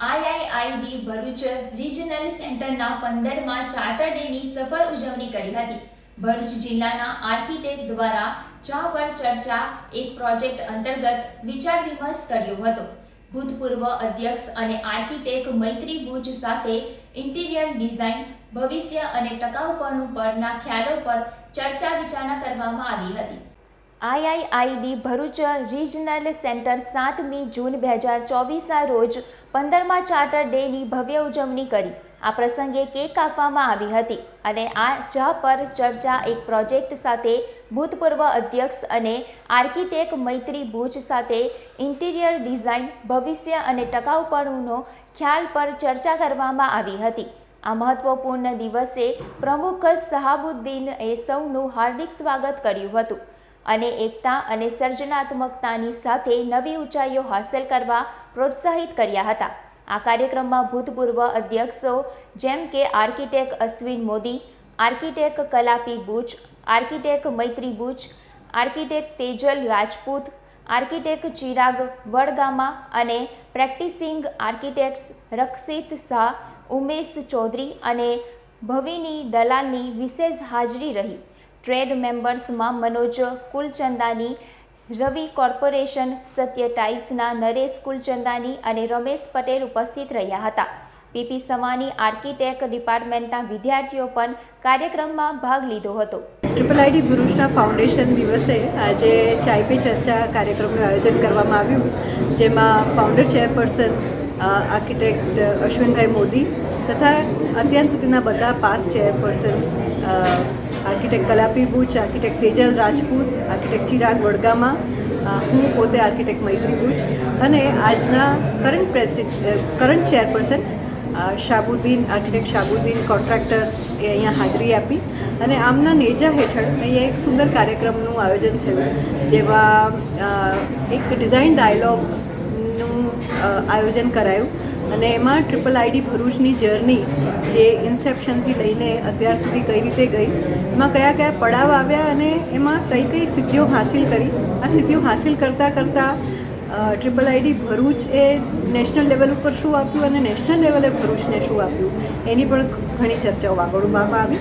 આઈઆઈઆઈડી Bharuch regional સેન્ટરના પંદરમાં charter ડેની સફળ ઉજવણી કરી હતી. ભરૂચ જિલ્લાના આર્કિટેક્ટ દ્વારા ચા પર ચર્ચા, એક પ્રોજેક્ટ અંતર્ગત વિચાર વિમર્શ કર્યો હતો. ભૂતપૂર્વ અધ્યક્ષ અને આર્કિટેક્ટ મૈત્રી ભુજ સાથે ઇન્ટિરિયર ડિઝાઇન ભવિષ્ય અને ટકાઉપણું પરના ખ્યાલો પર ચર્ચા વિચારણા કરવામાં આવી હતી. આઈઆઈઆઈડી ભરૂચ રિજનલ સેન્ટર સાતમી જૂન બે હજાર ચોવીસના રોજ પંદરમાં ચાર્ટર ડેની ભવ્ય ઉજવણી કરી. આ પ્રસંગે કેક કાપવામાં આવી હતી અને આ ચા પર ચર્ચા એક પ્રોજેક્ટ સાથે ભૂતપૂર્વ અધ્યક્ષ અને આર્કિટેક્ટ મૈત્રી ભુજ સાથે ઇન્ટિરિયર ડિઝાઇન, ભવિષ્ય અને ટકાઉપણુંનો ખ્યાલ પર ચર્ચા કરવામાં આવી હતી. આ મહત્વપૂર્ણ દિવસે પ્રમુખ શહાબુદ્દીનએ સૌનું હાર્દિક સ્વાગત કર્યું હતું. અને એકતા અને સર્જનાત્મકતાની સાથે નવી ઊંચાઈઓ હાંસલ કરવા પ્રોત્સાહિત કર્યા હતા. આ કાર્યક્રમમાં ભૂતપૂર્વ અધ્યક્ષો જેમ કે architect Ashwin Modi, architect Kalapi Buch, architect Maitri Buch, architect Tejal Rajput, architect Chirag Vadgama અને પ્રેક્ટિસિંગ આર્કિટેક્ટ્સ રક્ષિત શાહ ઉમેશ ચૌધરી અને ભવિની દલાલની વિશેષ હાજરી રહી. ટ્રેડ મેમ્બર્સમાં મનોજ કુલચંદાની, રવિ કોર્પોરેશન, સત્ય ટાઇલ્સના નરેશ કુલચંદાની અને રમેશ પટેલ ઉપસ્થિત રહ્યા હતા. પીપી સમાની આર્કિટેક્ટ ડિપાર્ટમેન્ટના વિદ્યાર્થીઓ પણ કાર્યક્રમમાં ભાગ લીધો હતો. ટ્રિપલ આઈડી ભરૂચના ફાઉન્ડેશન દિવસે આજે ચાય પે ચર્ચા કાર્યક્રમનું આયોજન કરવામાં આવ્યું, જેમાં founder chairperson architect Ashwinbhai Modi તથા અત્યાર સુધીના બધા past chairpersons architect Kalapi Buch architect Tejal Rajput, architect Chirag Vadgama હું પોતે આર્કિટેક્ટ મૈત્રી બુચ અને આજના current president current chairperson Shabuddin architect Shabuddin Contractor એ અહીંયા હાજરી આપી અને આમના નેજા હેઠળ અહીંયા એક સુંદર કાર્યક્રમનું આયોજન થયું જેમાં એક ડિઝાઇન ડાયલોગનું આયોજન કરાયું. અને એમાં ટ્રિપલ આઈડી ભરૂચની જર્ની જે ઇન્સેપ્શનથી લઈને અત્યાર સુધી કઈ રીતે ગઈ, એમાં કયા કયા પડાવ આવ્યા અને એમાં કઈ કઈ સિદ્ધિઓ હાસિલ કરી. આ સિદ્ધિઓ હાસિલ કરતાં કરતાં ટ્રિપલ આઈડી ભરૂચ એ નેશનલ લેવલ ઉપર શું આપ્યું અને નેશનલ લેવલે ભરૂચને શું આપ્યું, એની પણ ઘણી ચર્ચાઓ આગળ ઉભારવામાં આવી.